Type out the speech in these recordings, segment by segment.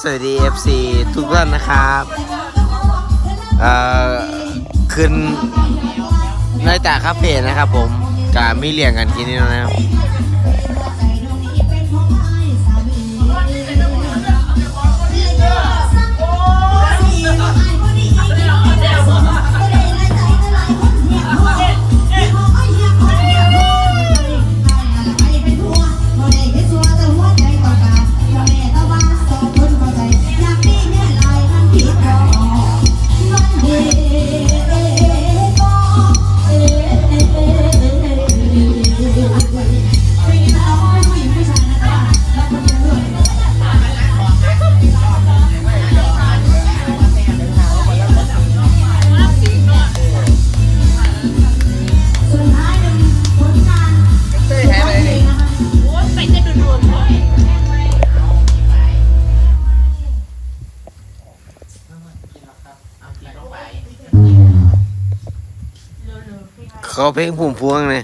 สวัสดี FC ทุกท่านนะครับเอ่อขึ้นในตาคาเฟ่นะครับผมกาไม่เลี้ยงกันกินนี่นะครับ ขาเพลงผุ่มพวงเลย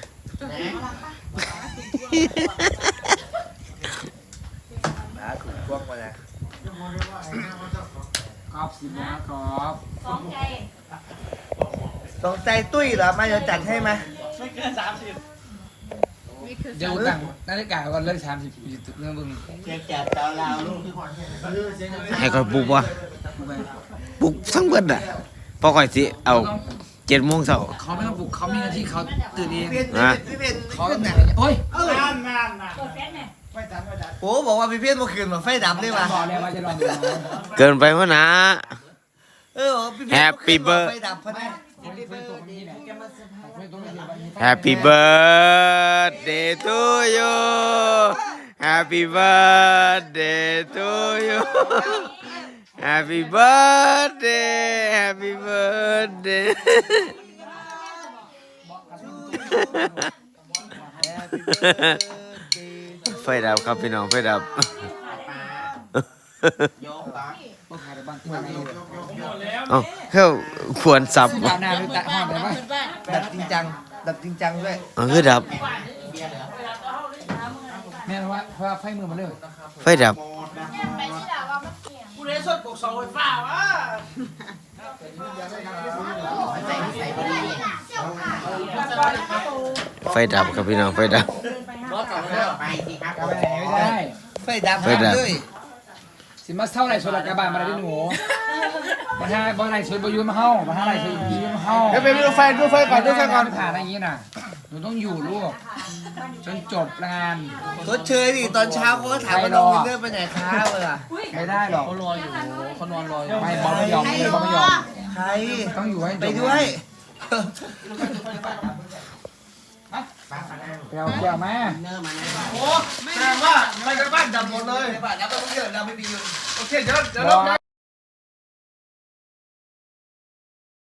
กอบสิบนะกอบสนใจตุ้ยเหรอมาจะจัดให้ไหมเดี๋ยวตั้งนาฬิกาก่อนเลิกสามสิบปีตึกเรื่องบึงให้คอยปลุกวะกูไปปลุกทั้งเบิดอะพอคอยสิเอา เจ็ดโมงเช้าเขาไม่ต้องปลุกเขามีหน้าที่เขาตื่นเองนะพี่เพนเขาต้องแต่โอ้ยโอ้บอกว่าพี่เพนเมื่อคืนมาไฟดับเลยว่ะบอกแล้วว่าจะลองดูเกินไปวะนะเออบอกว่าพี่เพน Happy เมื่อคืน birthday ไฟดับพะนะ Happy birthday to you Happy birthday to you Happy birthday Happy birthday ไฟดับครับพี่น้องไฟดับพวกขายในบ้านที่ไหนเอ้าเข้าควรสับตาหน้าด้วยตาห้ามเลยป่ะดับจริงจังดับจริงจังด้วยอ๋อคือดับแม่ว่าเพราะว่าไฟมือ มันเลยไฟดับไฟดับครับพี่น้องไฟดับกลับไปไหนไม่ได้ไฟดับไฟดับด้วยสิมาเท่าไรชนละกระบาดมาได้หนู มาห้าบ่ไรชนประยุทธ์มาเฮ้ามาห้าไรชนประยุทธ์มาเฮ้าเดี๋ยวไปดูไฟดูไฟก่อนดูไฟก่อนผ่านอะไรอย่างนี้น่ะหนูต้องอยู่ลูกจนจบงาน ทดเชยดิตอนเช้าเขาก็ถามว่าน้องวินเนอร์ไปไหนครับเออไม่ได้หรอกเขารออยู่เขานอนรออยู่ไม่บอลไม่ยอมไม่บอลไม่ยอมใครต้องอยู่ให้จบไปด้วยเดี๋ยวเดี๋ยวมาแสดงว่าไปกันบ้านดับหมดเลย บ้านดับไปเยอะเราไม่มีอยู่ โอเคเดี๋ยวเดี๋ยวบเราอล